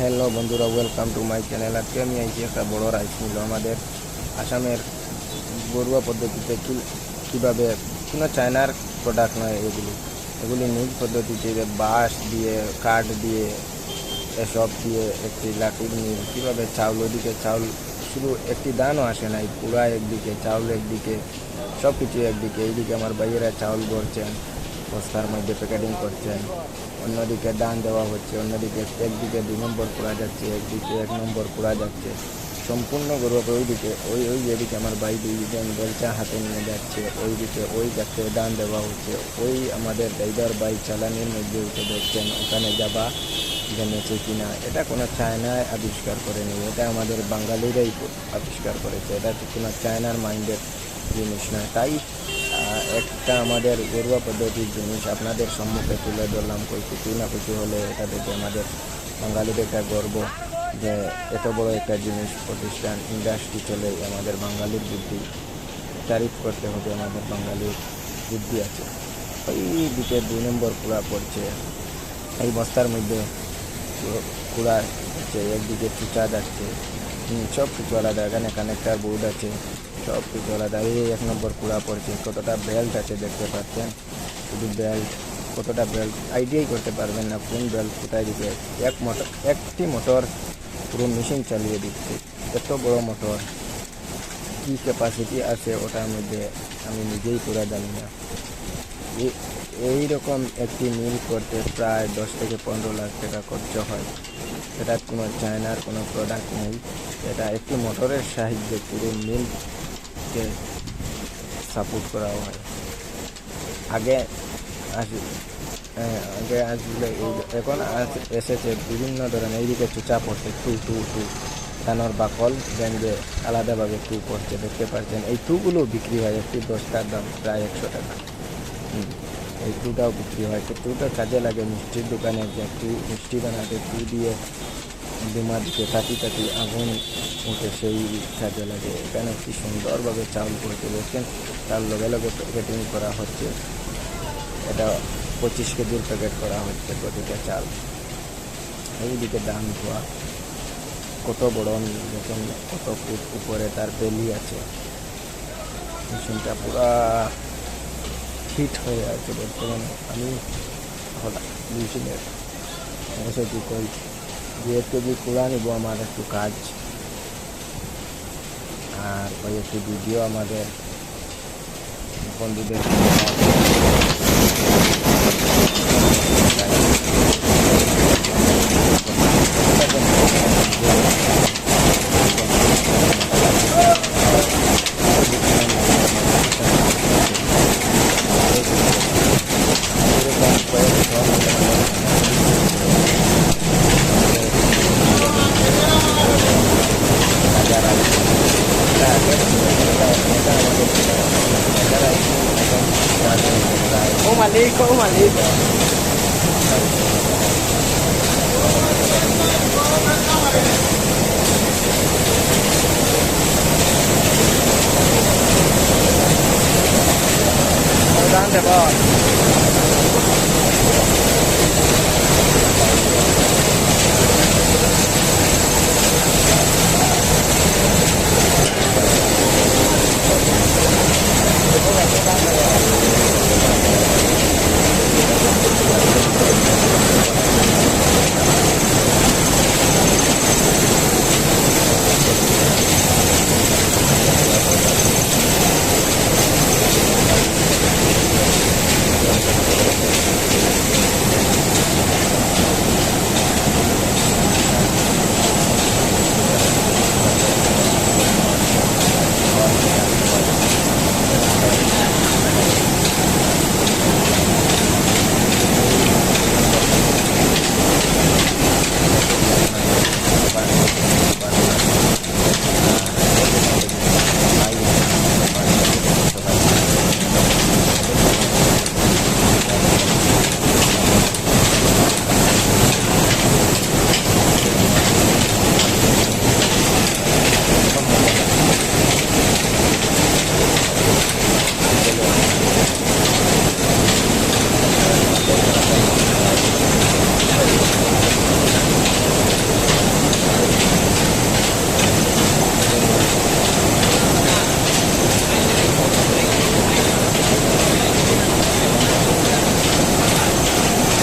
Hello বন্ধুরা welcome to my channel আজকে আমি আইছি একটা বড় রাইস মিল আমাদের আসামের ঘরোয়া পদ্ধতিতে কীভাবে, কোনো চায়নার প্রোডাক্ট নয় এগুলি। এগুলি নিজ পদ্ধতিতে বাঁশ দিয়ে, কাঠ দিয়ে, এসব দিয়ে একটি লাঠির মিল কীভাবে চাউল ওদিকে, চাউল শুধু একটি দানও আসে নাই, পুরা একদিকে, চাউল একদিকে সব কিছু একদিকে। এইদিকে আমার ভাইয়েরা চাউল ভরছেন বস্তার মধ্যে প্যাকেটিং করছেন। অন্যদিকে দান দেওয়া হচ্ছে, অন্যদিকে একদিকে দুই নম্বর করা যাচ্ছে, একদিকে এক নম্বর করা যাচ্ছে। সম্পূর্ণ গৌরব ওইদিকে, ওই ওই যেদিকে আমার ভাই দুইজন বেলচা হাতে নিয়ে যাচ্ছে, ওইদিকে ওই যাচ্ছে দান দেওয়া হচ্ছে। ওই আমাদের ড্রাইভার বাইক চালানির মধ্যে উঠে দেখছেন, ওখানে যাবা জেনেছে কিনা? এটা কোনো চায়নায় আবিষ্কার করেনি, এটা আমাদের বাঙালিরাই আবিষ্কার করেছে। এটা কোনো চায়নার মাইন্ডের জিনিস নয়। তাই একটা আমাদের ঘরোয়া পদ্ধতির জিনিস আপনাদের সম্মুখে তুলে ধরলাম কই কিছু না কিছু হলে এটা দেখে আমাদের বাঙালিদের একটা গর্ব যে এত বড় একটা জিনিস প্রতিষ্ঠান ইন্ডাস্ট্রি চলে আমাদের বাঙালির বুদ্ধি, তারিফ করতে হবে আমাদের বাঙালির বুদ্ধি আছে। ওই দিকে দুই নম্বর কুড়া পড়ছে, এই বস্তার মধ্যে কুড়া আছে, একদিকে চুচা যাচ্ছে সব কিছু আলাদা, এখানে কানেক্টার বোর্ড আছে। সব কিছু আলাদা এই এক নম্বর কুড়া পড়ছে। কতটা বেল্ট আছে দেখতে পাচ্ছেন? শুধু বেল্ট কতটা বেল্ট আইডিয়াই করতে পারবেন না কোন বেল্ট কোথায় দিকে এক মোটর একটি মোটর পুরো মেশিন চালিয়ে দিচ্ছে। এত বড় মোটর কী ক্যাপাসিটি আছে ওটার মধ্যে? আমি নিজেই পুরো জানি না। এই রকম একটি মিল করতে প্রায় দশ থেকে পনেরো লাখ টাকা খরচ হয়। এটা কোনো চায়নার কোনো প্রোডাক্ট নেই। এটা একটি মোটরের সাহায্যে পুরো মিলকে সাপোর্ট করা হয়। আগে আগে আসলে এখন এসেছে বিভিন্ন ধরনের, এইদিকে চুচা পড়ছে টু টু টু ধানোর বাকল ব্যাঙ্গে আলাদাভাবে টু পড়ছে দেখতে পাচ্ছেন, এই টুগুলো বিক্রি হয় একটি দশটার দাম, প্রায় একশো টাকা। এই টুটাও বিক্রি হয় টুটা কাজে লাগে মিষ্টির দোকানে, যে টু মিষ্টি বানাতে, টু দিয়ে দুমা দিকে তাতি তাতি আগুন উঠে সেই কাজে লাগে এখানে কি সুন্দরভাবে চাউল করতে দেখছেন তার লগে লগে প্যাকেটিং করা হচ্ছে। এটা পঁচিশ কেজির প্যাকেট করা হচ্ছে প্রতিটা চাল। এইদিকে দাম ধোয়া, কত বড় দেখেন, কত ফুট উপরে তার বেলি আছে। মেশিনটা পুরা হিট হয়ে আছে বর্তমানে। আমি হঠাৎ মেশিনের এসেছি কই দু কেজি কুড়া নিব আমার একটু কাজ আর ওই একটি ভিডিও আমাদের বন্ধুদের lei com uma lei. Andando de.